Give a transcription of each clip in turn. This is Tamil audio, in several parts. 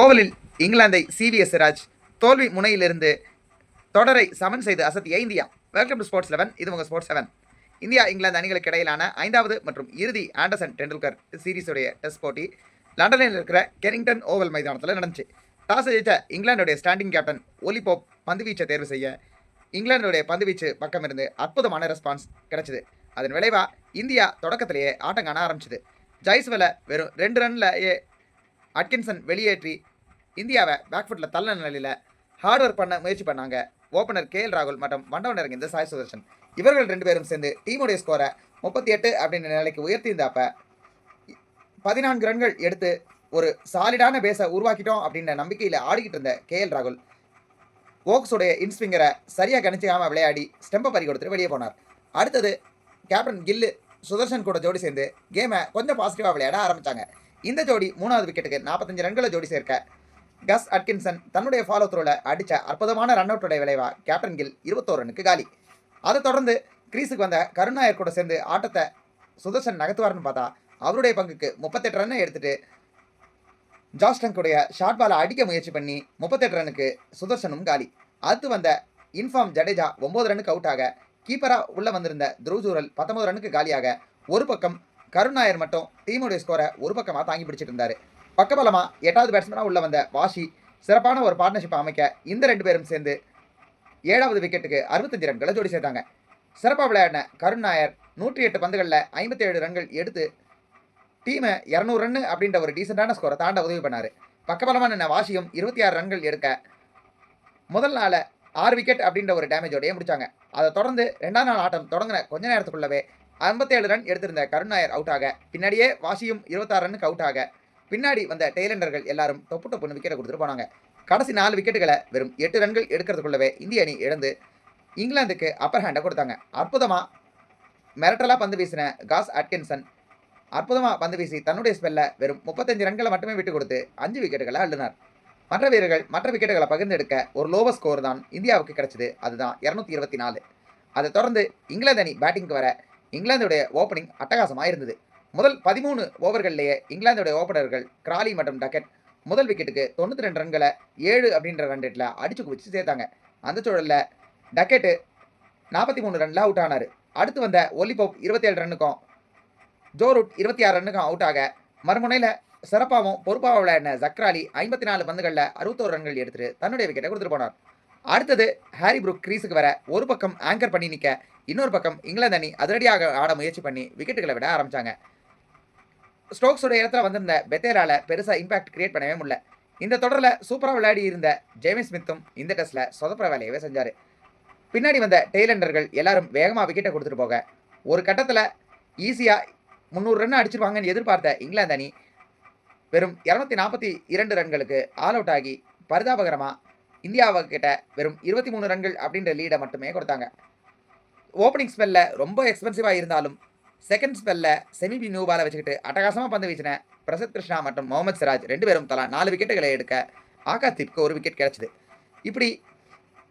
ஓவலில் இங்கிலாந்தை சிவிஎஸ் ராஜ் தோல்வி முனையிலிருந்து தொடரை சமன் செய்து அசத்திய India. Welcome to sports eleven இது உங்கள் ஸ்போர்ட்ஸ் செவன் இந்தியா இங்கிலாந்து அணிகளுக்கு இடையிலான ஐந்தாவது மற்றும் இறுதி ஆண்டர்சன் டெண்டுல்கர் சீரீஸுடைய டெஸ்ட் போட்டி லண்டனில் இருக்கிற கெரிங்டன் ஓவல் மைதானத்தில் நடந்துச்சு. டாஸ் ஜெயித்த இங்கிலாந்துடைய ஸ்டாண்டிங் கேப்டன் ஒலிபோப் பந்துவீச்சை தேர்வு செய்ய இங்கிலாந்துடைய பந்துவீச்சு பக்கம் இருந்து அற்புதமான ரெஸ்பான்ஸ் கிடைச்சிது. அதன் விளைவாக இந்தியா தொடக்கத்திலேயே ஆட்டம் காண ஆரம்பிச்சது. ஜெய்ஸ்வலை வெறும் ரெண்டு ரன்லேயே அட்கின்சன் வெளியேற்றி இந்தியாவை பேக்ஃபுட்டில் தள்ள நிலையில் ஹார்ட் ஒர்க் பண்ண முயற்சி பண்ணாங்க. ஓப்பனர் கே எல் ராகுல் மற்றும் வண்டவன் இந்த சாய் சுதர்ஷன். இவர்கள் ரெண்டு பேரும் சேர்ந்து டீமுடைய ஸ்கோரை முப்பத்தி எட்டு அப்படின்ற நிலைக்கு உயர்த்தியிருந்தப்ப பதினான்கு ரன்கள் எடுத்து ஒரு சாலிடான பேஸை உருவாக்கிட்டோம் அப்படின்ற நம்பிக்கையில் ஆடிக்கிட்டு இருந்த கே எல் ராகுல் ஓக்ஸுடைய இன்ஸ்விங்கரை சரியாக கணிச்சிக்காமல் விளையாடி ஸ்டெம்பை பறி கொடுத்துட்டு வெளியே போனார். அடுத்தது கேப்டன் கில்லு சுதர்ஷன் கூட ஜோடி சேர்ந்து கேமை கொஞ்சம் பாசிட்டிவாக விளையாட ஆரம்பித்தாங்க இந்த ஜோடி மூணாவது விக்கெட்டுக்கு நாற்பத்தஞ்சு ரன்களை ஜோடி சேர்க்க. கஸ் அட்கின்சன் தன்னுடைய ஃபாலோ த்ரோவில் அடித்த அற்புதமான ரன் அவுட்டுடைய விளைவாக கேப்டன் கில் இருபத்தோரு ரனுக்கு காலி. அதை தொடர்ந்து கிரீஸுக்கு வந்த கருணாயர் கூட சேர்ந்து ஆட்டத்தை சுதர்ஷன் நகர்த்துவார்னு பார்த்தா அவருடைய பங்குக்கு முப்பத்தெட்டு ரன்னை எடுத்துட்டு ஜாஸ்டங்குடைய ஷார்ட் பாலை அடிக்க முயற்சி பண்ணி முப்பத்தெட்டு ரனுக்கு சுதர்ஷனும் காலி. அடுத்து வந்த இன்ஃபார்ம் ஜடேஜா ஒம்பது ரனுக்கு அவுட் ஆக கீப்பராக உள்ளே வந்திருந்த துருஜூரல் பத்தொம்பது ரனுக்கு காலியாக ஒரு பக்கம் கருண் நாயர் மட்டும் டீமுடைய ஸ்கோரை ஒரு பக்கமாக தாங்கி பிடிச்சிட்டு இருந்தார். பக்கபலமாக எட்டாவது பேட்ஸ்மேனாக உள்ள வந்த வாஷி சிறப்பான ஒரு பார்ட்னர்ஷிப் அமைக்க இந்த ரெண்டு பேரும் சேர்ந்து ஏழாவது விக்கெட்டுக்கு அறுபத்தஞ்சு ரன்களை ஜோடி சேர்த்தாங்க. சிறப்பாக விளையாடின கருண் நாயர் நூற்றி எட்டு பந்துகளில் ஐம்பத்தி ஏழு ரன்கள் எடுத்து டீமை இரநூறு ரன்னு அப்படின்ற ஒரு டீசெண்டான ஸ்கோரை தாண்ட உதவி பண்ணார். பக்கபலமான நின்ன வாஷியும் இருபத்தி ஆறு ரன்கள் எடுக்க முதல் நாளில் ஆறு விக்கெட் அப்படின்ற ஒரு டேமேஜோடயே முடிச்சாங்க. அதை தொடர்ந்து ரெண்டாம் நாள் ஆட்டம் தொடங்கின கொஞ்ச நேரத்துக்குள்ளவே ஐம்பத்தேழு ரன் எடுத்திருந்த கருணாயர் அவுட் ஆக பின்னாடியே வாஷியும் இருபத்தாறு ரன்னுக்கு அவுட் ஆக பின்னாடி வந்த டெய்லண்டர்கள் எல்லாரும் தொப்பு டொப்புன்னு விக்கெட்டை கொடுத்துட்டு போனாங்க. கடைசி நாலு விக்கெட்டுகளை வெறும் எட்டு ரன்கள் எடுக்கிறதுக்குள்ளவே இந்திய அணி இழந்து இங்கிலாந்துக்கு அப்பர் ஹேண்டை கொடுத்தாங்க. அற்புதமாக மிரட்டலாக பந்து வீசின காஸ் அட்கின்சன் அற்புதமாக பந்து வீசி தன்னுடைய ஸ்பெல்ல வெறும் முப்பத்தஞ்சு ரன்களை மட்டுமே விட்டு கொடுத்து அஞ்சு விக்கெட்டுகளை அள்ளினார். மற்ற வீரர்கள் மற்ற விக்கெட்டுகளை பகிர்ந்தெடுக்க ஒரு லோவர் ஸ்கோர் தான் இந்தியாவுக்கு கிடைச்சது. அதுதான் இரநூத்தி இருபத்தி நாலு. அதை தொடர்ந்து இங்கிலாந்து அணி பேட்டிங்க்கு வர இங்கிலாந்துடைய ஓப்பனிங் அட்டகாசமாக இருந்தது முதல் பதிமூணு ஓவர்களிலேயே இங்கிலாந்துடைய ஓப்பனர்கள் கிராலி மற்றும் டக்கெட் முதல் விக்கெட்டுக்கு தொண்ணூற்றி ரெண்டு ரன்களை ஏழு அப்படின்ற ரன் ரேட்டில் அடிச்சு குவிச்சு சேர்த்தாங்க. அந்த சூழலில் டக்கெட்டு நாற்பத்தி மூணு ரனில் அவுட் ஆனார். அடுத்து வந்த ஒலிபோப் இருபத்தேழு ரன்னுக்கும் ஜோரூட் இருபத்தி ஆறு ரன்னுக்கும் அவுட் ஆக மறுமுனையில் சிறப்பாகவும் பொறுப்பாக விளையாடின ஜக்ராலி ஐம்பத்தி நாலு பந்துகளில் அறுபத்தோரு ரன்கள் எடுத்துட்டு தன்னுடைய விக்கெட்டை கொடுத்துட்டு போனார். அடுத்தது ஹாரி புரூக் கிரீஸுக்கு வர ஒரு பக்கம் ஆங்கர் பண்ணி நிற்க இன்னொரு பக்கம் இங்கிலாந்து அணி அதிரடியாக ஆட முயற்சி பண்ணி விக்கெட்டுகளை விட ஆரம்பித்தாங்க ஸ்டோக்ஸோட இடத்துல வந்திருந்த பெத்தேரால பெருசாக இம்பாக்ட் கிரியேட் பண்ணவே முடியல. இந்த தொடரில் சூப்பராக விளையாடி இருந்த ஜேமி ஸ்மித்தும் இந்த டெஸ்ட்டில் சொதப்புற வேலையவே செஞ்சார். பின்னாடி வந்த டெய்லண்டர்கள் எல்லாரும் வேகமாக விக்கெட்டை கொடுத்துட்டு போக ஒரு கட்டத்தில் ஈஸியாக முந்நூறு ரன் அடிச்சிருவாங்கன்னு எதிர்பார்த்த இங்கிலாந்து அணி வெறும் இரநூத்தி நாற்பத்தி இரண்டு ரன்களுக்கு ஆல் அவுட் ஆகி பரிதாபகரமாக இந்தியாவுக்கிட்ட வெறும் இருபத்தி மூணு ரன்கள் அப்படின்ற லீடை மட்டுமே கொடுத்தாங்க. ஓப்பனிங் ஸ்பெல்ல ரொம்ப எக்ஸ்பென்சிவாக இருந்தாலும் செகண்ட் ஸ்பெல்ல செமி நியூபாலை வச்சுக்கிட்டு அட்டகாசமாக பந்து வீசின பிரசத் கிருஷ்ணா மற்றும் முகமது சிராஜ் ரெண்டு பேரும் தலா நாலு விக்கெட்டுகளை எடுக்க ஆகாஷ் ஒரு விக்கெட் கிடைச்சிது. இப்படி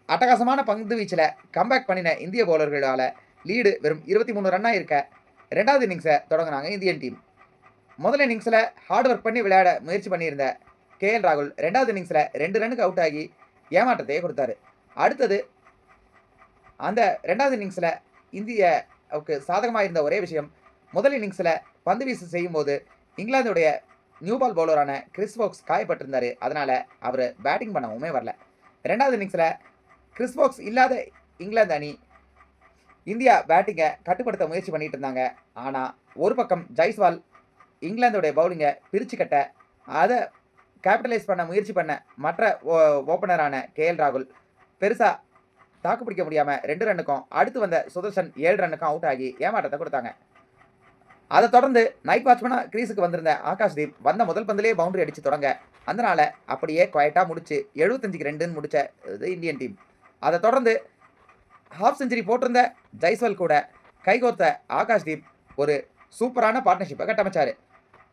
அட்டகாசமான பந்து வீச்சில் கம்பேக் பண்ணின இந்திய பவுலர்களால் லீடு வெறும் இருபத்தி மூணு ரன்னாக இருக்க ரெண்டாவது இன்னிங்ஸை தொடங்கினாங்க இந்தியன் டீம் முதல் இன்னிங்ஸில் ஹார்ட் ஒர்க் பண்ணி விளையாட முயற்சி பண்ணியிருந்த கே எல் ராகுல் ரெண்டாவது இன்னிங்ஸில் ரெண்டு ரன்னுக்கு அவுட் ஆகி ஏமாற்றத்தையே கொடுத்தாரு. அடுத்தது அந்த ரெண்டாவது இன்னிங்ஸில் இந்தியாவுக்கு சாதகமாக இருந்த ஒரே விஷயம் முதல் இன்னிங்ஸில் பந்து வீசு செய்யும்போது இங்கிலாந்துடைய நியூ பால் பவுலரான கிறிஸ் போக்ஸ் காயப்பட்டிருந்தார். அதனால் அவர் பேட்டிங் பண்ணவுமே வரல. ரெண்டாவது இன்னிங்ஸில் கிறிஸ் போக்ஸ் இல்லாத இங்கிலாந்து அணி இந்தியா பேட்டிங்கை கட்டுப்படுத்த முயற்சி பண்ணிட்டு இருந்தாங்க. ஆனால் ஒரு பக்கம் ஜெய்ஸ்வால் இங்கிலாந்துடைய பவுலிங்கை பிரித்து கட்ட அதை கேபிட்டலைஸ் பண்ண முயற்சி பண்ண மற்ற ஓப்பனரான கே எல் ராகுல். பெருசாக தாக்கு பிடிக்க முடியாமல் ரெண்டு ரன்னுக்கும் அடுத்து வந்த சுதர்ஷன் ஏழு ரன்னுக்கும் அவுட் ஆகி ஏமாற்றத்தை கொடுத்தாங்க. அதை தொடர்ந்து நைட் வாட்ச்மனாக கிரீஸுக்கு வந்திருந்த ஆகாஷ்தீப் வந்த முதல் பந்திலே பவுண்டரி அடித்து தொடங்க. அதனால் அப்படியே குவைட்டாக முடிச்சு எழுபத்தஞ்சுக்கு ரெண்டுன்னு முடிச்ச இது இந்தியன் டீம் அதை தொடர்ந்து ஹாஃப் செஞ்சுரி போட்டிருந்த ஜெய்ஸ்வால் கூட கைகோர்த்த ஆகாஷ்தீப் ஒரு சூப்பரான பார்ட்னர்ஷிப்பை கட்டமைச்சார்.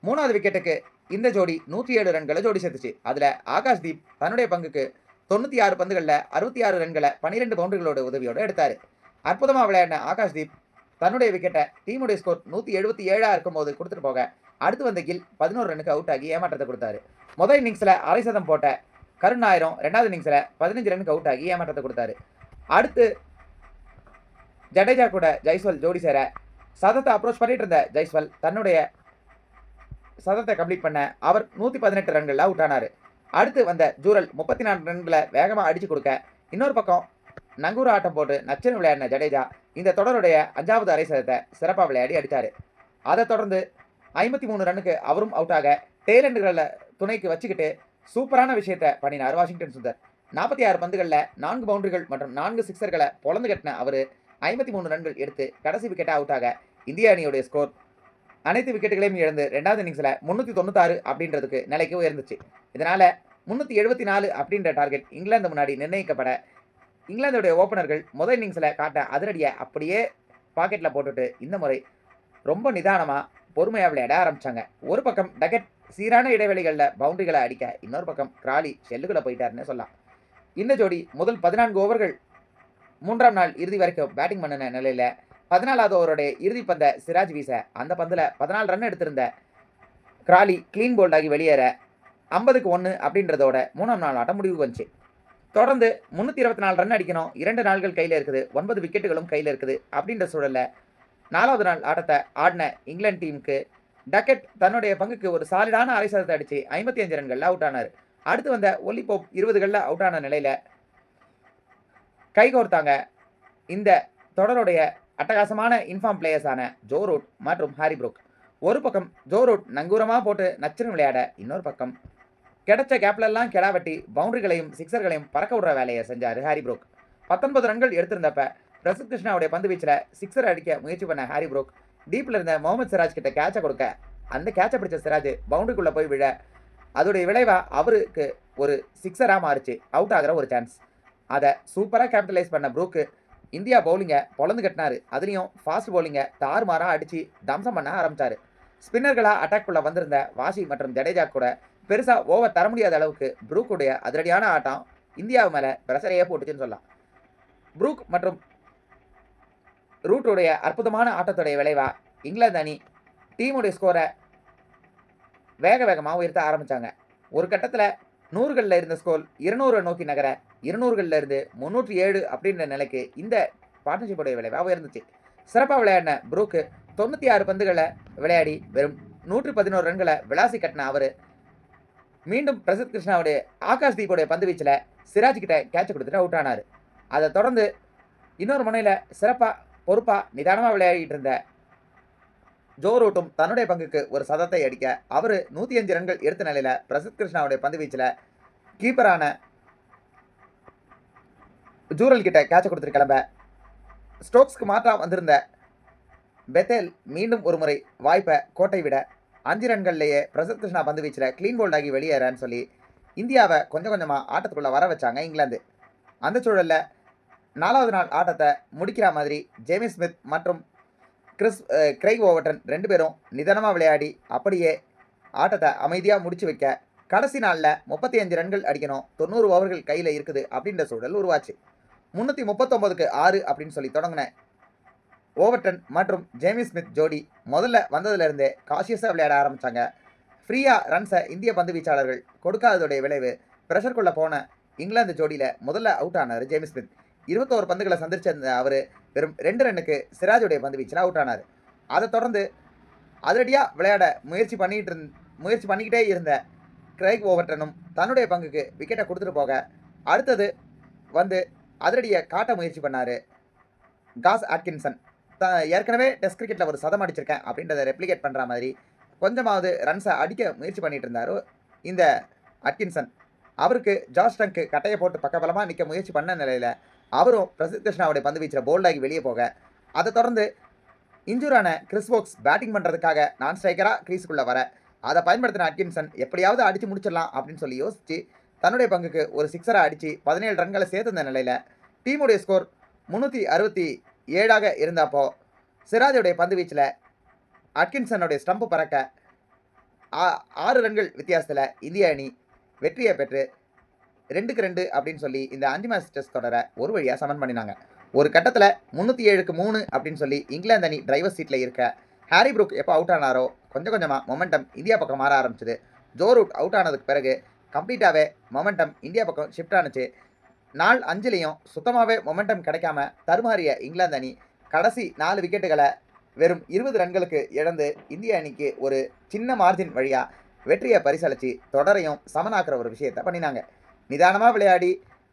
மூணாவது விக்கெட்டுக்கு இந்த ஜோடி நூற்றி ஏழு ரன்களை ஜோடி சேர்த்துச்சு. அதில் ஆகாஷ்தீப் தன்னுடைய பங்குக்கு தொண்ணூற்றி ஆறு பந்துகளில் அறுபத்தி ஆறு ரன்களை பன்னிரெண்டு பவுண்டரிகளோட உதவியோடு எடுத்தார். அற்புதமாக விளையாடின ஆகாஷ்தீப் தன்னுடைய விக்கெட்டை டீமுடைய ஸ்கோர் நூற்றி எழுபத்தி ஏழாக இருக்கும்போது கொடுத்துட்டு போக அடுத்து வந்த கில் பதினோரு ரனுக்கு அவுட் ஆகி ஏமாற்றத்தை கொடுத்தாரு. முதல் இன்னிங்ஸில் அரை சதம் போட்ட கருண் கருணாயிரம் ரெண்டாவது இன்னிங்ஸில் பதினஞ்சு ரனுக்கு அவுட் ஆகி ஏமாற்றத்தை கொடுத்தாரு. அடுத்து ஜடேஜா கூட ஜெய்ஸ்வல் ஜோடி சேர சதத்தை அப்ரோச் பண்ணிட்டு இருந்த ஜெய்ஸ்வல் தன்னுடைய சதத்தை கம்ப்ளீட் பண்ண அவர் நூற்றி பதினெட்டு ரன்களில் அவுட் ஆனார். அடுத்து வந்த ஜூரல் முப்பத்தி நாலு ரன்களை வேகமாக அடித்து கொடுக்க இன்னொரு பக்கம் நங்கூர் ஆட்டம் போட்டு நச்சன் விளையாடின ஜடேஜா இந்த தொடருடைய அஞ்சாவது அரை சதத்தை சிறப்பாக விளையாடி அடித்தார் அதை தொடர்ந்து ஐம்பத்தி மூணு ரன்னுக்கு அவரும் அவுட் ஆக துணைக்கு வச்சுக்கிட்டு சூப்பரான விஷயத்தை பண்ணினார் வாஷிங்டன் சுந்தர். நாற்பத்தி ஆறு பந்துகளில் நான்கு பவுண்டரிகள் மற்றும் நான்கு சிக்ஸர்களை பொழந்து கட்டின அவர் ஐம்பத்தி மூணு ரன்கள் எடுத்து கடைசி விக்கெட்டை அவுட் ஆக இந்திய அணியுடைய ஸ்கோர் அனைத்து விக்கெட்டுகளையும் இழந்து ரெண்டாவது இன்னிங்ஸில் முந்நூற்றி தொண்ணூத்தாறு அப்படின்றதுக்கு நிலைக்கு உயர்ந்துச்சு. இதனால் முந்நூற்றி எழுபத்தி நாலு அப்படின்ற டார்கெட் இங்கிலாந்து முன்னாடி நிர்ணயிக்கப்பட இங்கிலாந்துடைய ஓப்பனர்கள் முதல் இன்னிங்ஸில் காட்ட அதிரடியை அப்படியே பாக்கெட்டில் போட்டுட்டு இந்த முறை ரொம்ப நிதானமாக பொறுமையாக விளையாட ஆரம்பித்தாங்க ஒரு பக்கம் டக்கெட் சீரான இடைவெளிகளில் பவுண்டரிகளை அடிக்க இன்னொரு பக்கம் கிராலி ஷெல்லுக்குள்ளே போயிட்டாருன்னு சொல்லலாம். இந்த ஜோடி முதல் பதினான்கு ஓவர்கள் மூன்றாம் நாள் இறுதி வரைக்கும் பேட்டிங் பண்ணின நிலையில் பதினாலாவது ஓவருடைய இறுதி பந்தை சிராஜ் வீச அந்த பந்தில் பதினாலு ரன் எடுத்திருந்த கிராலி க்ளீன் போல்டாகி வெளியேற ஐம்பதுக்கு ஒன்று அப்படின்றதோட மூணாம் நாள் ஆட்டம் முடிவுக்கு வந்துச்சு. தொடர்ந்து முந்நூற்றி இருபத்தி நாலு ரன் அடிக்கணும். இரண்டு நாள்கள் கையில் இருக்குது. ஒன்பது விக்கெட்டுகளும் கையில் இருக்குது அப்படின்ற சூழலில் நாலாவது நாள் ஆட்டத்தை ஆடின இங்கிலாந்து டீமுக்கு டக்கெட் தன்னுடைய பங்குக்கு ஒரு சாலிடான அரை சதத்தை அடித்து ஐம்பத்தி அஞ்சு ரன்களில் அவுட் ஆனார். அடுத்து வந்த ஒலிபோப் இருபதுகளில் அவுட் ஆன நிலையில் கைகோர்த்தாங்க இந்த தொடருடைய அட்டகாசமான இன்ஃபார்ம் பிளேயர்ஸான ஜோ ரூட் மற்றும் ஹாரி ப்ரூக். ஒரு பக்கம் ஜோ ரூட் நங்கூரமாக போட்டு நச்சுன்னு விளையாட இன்னொரு பக்கம் கிடைச்ச கேப்லெல்லாம் கெடா வெட்டி பவுண்டரிகளையும் சிக்ஸர்களையும் பறக்க விடுற வேலையை செஞ்சார் ஹாரி ப்ரூக். பத்தொன்பது ரன்கள் எடுத்திருந்தப்ப பிரசித் கிருஷ்ணாவுடைய பந்து வீச்சில் சிக்ஸர் அடிக்க முயற்சி பண்ண ஹாரி ப்ரூக் டீப்பில் இருந்த முகமது சிராஜ் கிட்ட கேட்சை கொடுக்க அந்த கேட்சை பிடிச்ச சிராஜ் பவுண்டரிக்குள்ளே போய் விழ அதோடைய விளைவாக அவருக்கு ஒரு சிக்ஸராக மாறுச்சு அவுட் ஆகிற ஒரு சான்ஸ் அதை சூப்பராக கேபிட்டலைஸ் பண்ண ப்ரூக்கு இந்தியா பவுலிங்கை பொழந்து கட்டினாரு. அதுலேயும் ஃபாஸ்ட் பவுலிங்கை தாறுமாறாக அடித்து தம்சம் பண்ண ஆரம்பித்தார் ஸ்பின்னர்களாக அட்டாக்குள்ளே வந்திருந்த வாஷி மற்றும் ஜடேஜா கூட பெருசாக ஓவர் தர முடியாத அளவுக்கு ப்ரூக்குடைய அதிரடியான ஆட்டம் இந்தியாவு மேலே பிரசரையே போட்டுச்சுன்னு சொல்லலாம். ப்ரூக் மற்றும் ரூட்டுடைய அற்புதமான ஆட்டத்துடைய விளைவா இங்கிலாந்து அணி டீமுடைய ஸ்கோரை வேக வேகமாக உயர்த்த ஆரம்பித்தாங்க ஒரு கட்டத்தில் நூறுகளில் இருந்த ஸ்கோர் இருநூறு நோக்கி நகர இருநூறுகள்லேருந்து முந்நூற்றி ஏழு அப்படின்ற நிலைக்கு இந்த பார்ட்னர்ஷிப்போடைய விளைவாக உயர்ந்துச்சு. சிறப்பாக விளையாடின ப்ரூக்கு தொண்ணூற்றி ஆறு பந்துகளை விளையாடி வெறும் நூற்றி பதினோரு ரன்களை விளாசி கட்டின அவர். மீண்டும் பிரசித் கிருஷ்ணாவுடைய ஆகாஷ் தீபோடைய பந்து வீச்சில் சிராஜ் கிட்ட கேட்ச் கொடுத்துட்டு அவுட் ஆனார். அதை தொடர்ந்து இன்னொரு முனையில் சிறப்பாக பொறுப்பாக நிதானமாக விளையாடிட்டு இருந்த ஜோ ரூட்டும் தன்னுடைய பங்குக்கு ஒரு சதத்தை அடிக்க அவர் நூற்றி அஞ்சு ரன்கள் எடுத்த நிலையில் பிரசித் கிருஷ்ணாவுடைய பந்து வீச்சில் கீப்பரான ஜூரல் கிட்ட கேட்ச கொடுத்துட்டு கிளம்ப. ஸ்டோக்ஸ்க்கு மாற்றாக வந்திருந்த பெத்தேல் மீண்டும் ஒரு முறை வாய்ப்பை கோட்டை விட அஞ்சு ரன்கள்லேயே பிரசத் கிருஷ்ணா பந்து வீச்சில் க்ளீன் போல்ட் ஆகி வெளியேறன்னு சொல்லி இந்தியாவை கொஞ்சம் கொஞ்சமாக ஆட்டத்துக்குள்ளே வர வச்சாங்க இங்கிலாந்து. அந்த சூழலில் நாலாவது நாள் ஆட்டத்தை முடிக்கிற மாதிரி ஜேமி ஸ்மித் மற்றும் கிறிஸ் கிரைக் ஓவர்டன் ரெண்டு பேரும் நிதானமாக விளையாடி அப்படியே ஆட்டத்தை அமைதியாக முடிச்சு வைக்க கடைசி நாளில் முப்பத்தி அஞ்சு ரன்கள் அடிக்கணும் தொண்ணூறு ஓவர்கள் கையில் இருக்குது அப்படின்ற சூழல் உருவாச்சு. முந்நூற்றி முப்பத்தொம்போதுக்கு ஆறு அப்படின்னு சொல்லி தொடங்கினேன். ஓவர்டன் மற்றும் ஜேமி ஸ்மித் ஜோடி முதல்ல வந்ததுலேருந்தே காஷியஸாக விளையாட ஆரம்பித்தாங்க ஃப்ரீயாக ரன்ஸை இந்திய பந்து வீச்சாளர்கள் கொடுக்காததுடைய விளைவு ப்ரெஷருக்குள்ளே போன இங்கிலாந்து ஜோடியில் முதல்ல அவுட் ஆனார் ஜேமி ஸ்மித் இருபத்தோரு பந்துகளை சந்திச்சிருந்த அவர் வெறும் ரெண்டு ரன்னுக்கு சிராஜுடைய பந்து வீச்சில் அவுட் ஆனார். அதை தொடர்ந்து அதிரடியாக விளையாட முயற்சி பண்ணிகிட்டு இருந் முயற்சி பண்ணிக்கிட்டே இருந்த கிரைக் ஓவர்டனும் தன்னுடைய பங்குக்கு விக்கெட்டை கொடுத்துட்டு போக. அடுத்தது வந்து அதிரடியை காட்ட முயற்சி பண்ணார். காஸ் ஆட்கின்சன் த ஏற்கனவே டெஸ்ட் கிரிக்கெட்டில் ஒரு சதம் அடிச்சிருக்கேன் அப்படின்றத ரெப்ளிகேட் பண்ணுற மாதிரி கொஞ்சமாவது ரன்ஸை அடிக்க முயற்சி பண்ணிகிட்டு இருந்தார் இந்த அட்கின்சன். அவருக்கு ஜார்ஜ் டங்க்கு கட்டையை போட்டு பக்கபலமாக நிற்க முயற்சி பண்ண நிலையில் அவரும் பிரசித் கிருஷ்ணாவுடைய பந்து வீச்சில் போல்டாகி வெளியே போக அதை தொடர்ந்து இன்ஜூரான கிறிஸ்போக்ஸ் பேட்டிங் பண்ணுறதுக்காக நான் ஸ்ட்ரைக்கராக க்ரீஸுக்குள்ளே வர அதை பயன்படுத்தின அட்கின்சன் எப்படியாவது அடித்து முடிச்சிடலாம் அப்படின்னு சொல்லி யோசித்து தன்னுடைய பங்குக்கு ஒரு சிக்ஸரை அடித்து பதினேழு ரன்களை சேர்த்திருந்த நிலையில் டீமுடைய ஸ்கோர் முந்நூற்றி அறுபத்தி ஏழாக இருந்தப்போ சிராஜுடைய பந்து வீச்சில் அட்கின்சனுடைய ஸ்டம்பு பறக்க ஆ- ஆறு ரன்கள் வித்தியாசத்தில் இந்திய அணி வெற்றியை பெற்று ரெண்டுக்கு ரெண்டு அப்படின்னு சொல்லி இந்த அஞ்சு மேட்ச் டெஸ்ட் தொடரை ஒரு வழியாக சமன் பண்ணினாங்க. ஒரு கட்டத்தில் முந்நூற்றி ஏழுக்கு மூணு அப்படின்னு சொல்லி இங்கிலாந்து அணி டிரைவர் சீட்டில் இருக்க ஹாரி ப்ரூக் எப்போ அவுட் ஆனாரோ கொஞ்சம் கொஞ்சமாக மொமெண்டம் இந்தியா பக்கம் மாற ஆரம்பிச்சது. ஜோ ரூட் அவுட் ஆனதுக்கு பிறகு கம்ப்ளீட்டாகவே மொமெண்டம் இந்தியா பக்கம் ஷிஃப்ட் ஆனுச்சு. நாள் அஞ்சுலேயும் சுத்தமாகவே மொமெண்டம் கிடைக்காம தருமாறிய இங்கிலாந்து அணி கடைசி நாலு விக்கெட்டுகளை வெறும் இருபது ரன்களுக்கு இழந்து இந்திய அணிக்கு ஒரு சின்ன மார்ஜின் வழியாக வெற்றியை பரிசளித்து தொடரையும் சமனாக்குற ஒரு விஷயத்தை பண்ணினாங்க. நிதானமாக விளையாடி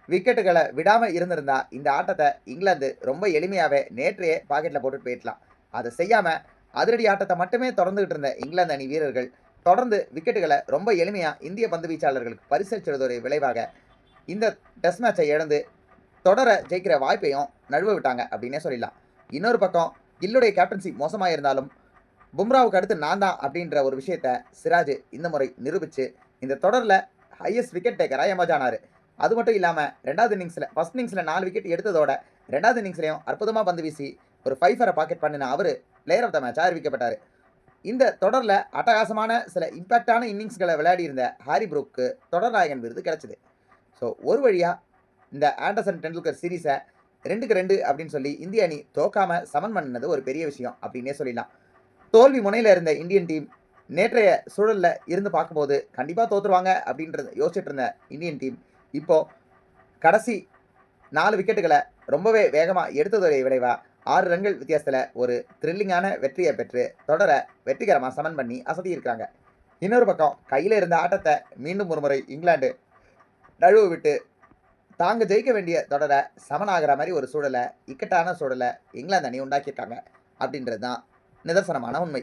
விக்கெட்டுகளை விடாமல் இருந்திருந்தா இந்த ஆட்டத்தை இங்கிலாந்து ரொம்ப எளிமையாகவே நேற்றையே பாக்கெட்டில் போட்டுட்டு போயிடலாம். அதை செய்யாமல் அதிரடி ஆட்டத்தை மட்டுமே தொடர்ந்துகிட்டு இருந்த இங்கிலாந்து அணி வீரர்கள் தொடர்ந்து விக்கெட்டுகளை ரொம்ப எளிமையாக இந்திய பந்து வீச்சாளர்களுக்கு பரிசளிச்சதோட விளைவாக இந்த டெஸ்ட் மேட்சை இழந்து தொடர ஜெயிக்கிற வாய்ப்பையும் நழுவ விட்டாங்க அப்படின்னே சொல்லிடலாம். இன்னொரு பக்கம் கில்லுடைய கேப்டன்சி மோசமாக இருந்தாலும் பும்ராவுக்கு அடுத்து நான் தான் அப்படின்ற ஒரு விஷயத்த சிராஜ் இந்த முறை நிரூபித்து இந்த தொடரில் ஹையஸ்ட் விக்கெட் டேக்கராக எமர்ஜ் ஆனார். அது மட்டும் இல்லாமல் ரெண்டாவது இன்னிங்ஸில் ஃபஸ்ட் இன்னிங்ஸில் நாலு விக்கெட் எடுத்ததோட ரெண்டாவது இன்னிங்ஸ்லையும் அற்புதமாக பந்து வீசி ஒரு ஃபைஃபரை பாக்கெட் பண்ணின அவர் பிளேயர் ஆஃப் த மேட்ச் அறிவிக்கப்பட்டார். இந்த தொடரில் அட்டகாசமான சில இம்பேக்டான இன்னிங்ஸ்களை விளையாடி இருந்த ஹாரி ப்ரூக்கு தொடர் நாயகன் விருது கிடச்சிது. ஸோ ஒரு வழியாக இந்த ஆண்டர்சன் டெண்டுல்கர் சீரீஸை ரெண்டுக்கு ரெண்டு அப்படின்னு சொல்லி இந்திய அணி தோக்காம சமன் பண்ணினது ஒரு பெரிய விஷயம் அப்படின்னே சொல்லிடலாம். தோல்வி முனையில் இருந்த இந்தியன் டீம் நேற்றைய சூழலில் இருந்து பார்க்கும்போது கண்டிப்பாக தோற்றுருவாங்க அப்படின்றது யோசிச்சுட்டு இருந்த இந்தியன் டீம் இப்போது கடைசி நாலு விக்கெட்டுகளை ரொம்பவே வேகமாக எடுத்ததோடைய விளைவாக ஆறு ரன்கள் வித்தியாசத்தில் ஒரு த்ரில்லிங்கான வெற்றியை பெற்று தொடரை வெற்றிகரமாக சமன் பண்ணி அசதியிருக்காங்க இன்னொரு பக்கம் கையில் இருந்த ஆட்டத்தை மீண்டும் ஒரு முறை இங்கிலாந்து நழுவு விட்டு தாங்க ஜெயிக்க வேண்டிய தொடரை சமனாகிற மாதிரி ஒரு சூழலை இக்கட்டான சூழலை இங்கிலாந்து அணி உண்டாக்கியிருக்காங்க அப்படின்றது தான் நிதர்சனமான உண்மை.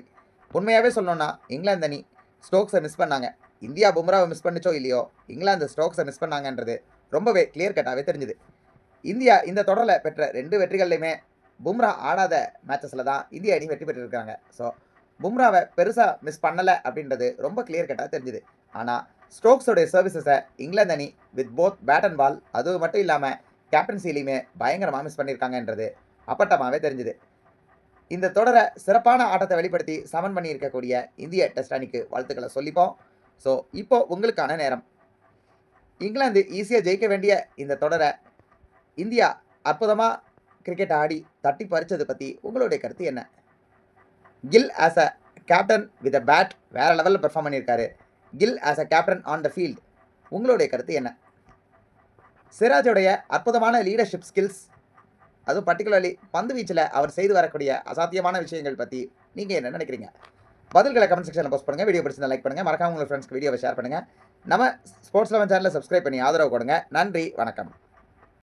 உண்மையாகவே சொல்லணும்னா இங்கிலாந்து அணி ஸ்டோக்ஸை மிஸ் பண்ணாங்க. இந்தியா பும்ராவை மிஸ் பண்ணிச்சோ இல்லையோ இங்கிலாந்து ஸ்டோக்ஸை மிஸ் பண்ணாங்கன்றது ரொம்பவே கிளியர் கட்டாகவே தெரிஞ்சுது. இந்தியா இந்த தொடரில் பெற்ற ரெண்டு வெற்றிகள்லையுமே பும்ரா ஆடாத மேட்சஸில் தான் இந்திய அணி வெற்றி பெற்றிருக்காங்க ஸோ பும்ராவை பெருசாக மிஸ் பண்ணலை அப்படின்றது ரொம்ப கிளியர் கட்டாக தெரிஞ்சுது. ஆனால் ஸ்டோக்ஸோடைய சர்வீசஸை இங்கிலாந்து அணி with both bat and ball அது மட்டும் இல்லாமல் கேப்டன்சிலையுமே பயங்கரமாக மிஸ் பண்ணியிருக்காங்கன்றது அப்பட்டமாகவே தெரிஞ்சுது. இந்த தொடரை சிறப்பான ஆட்டத்தை வெளிப்படுத்தி சமன் பண்ணியிருக்கக்கூடிய இந்திய டெஸ்ட் அணிக்கு வாழ்த்துக்களை சொல்லிப்போம். ஸோ இப்போ உங்களுக்கான நேரம். இங்கிலாந்து ஈஸியாக ஜெயிக்க வேண்டிய இந்த தொடரை இந்தியா அற்புதமாக கிரிக்கெட் ஆடி தட்டி பறித்தது பற்றி உங்களுடைய கருத்து என்ன? Gill as a captain with a bat வேறு லெவலில் பெர்ஃபார்ம் பண்ணியிருக்காரு. Gill as a captain on the field உங்களுடைய கருத்து என்ன? சிராஜுடைய அற்புதமான லீடர்ஷிப் ஸ்கில்ஸ் அதுவும் பர்டிகுலர்லி பந்து வீச்சில் அவர் செய்து வரக்கூடிய அசாத்தியமான விஷயங்கள் பற்றி நீங்கள் என்ன நினைக்கிறீங்க? பதில்களை கமெண்ட் செக்ஷனில் போஸ்ட் பண்ணுங்கள் வீடியோ பிடிச்சிருந்தா லைக் பண்ணுங்கள் மறக்காம உங்கள் ஃப்ரெண்ட்ஸ்க்கு வீடியோவை ஷேர் பண்ணுங்கள் நம்ம ஸ்போர்ட்ஸ் லெவன் சேனலில் சப்ஸ்கிரைப் பண்ணி ஆதரவு கொடுங்க. நன்றி. வணக்கம்.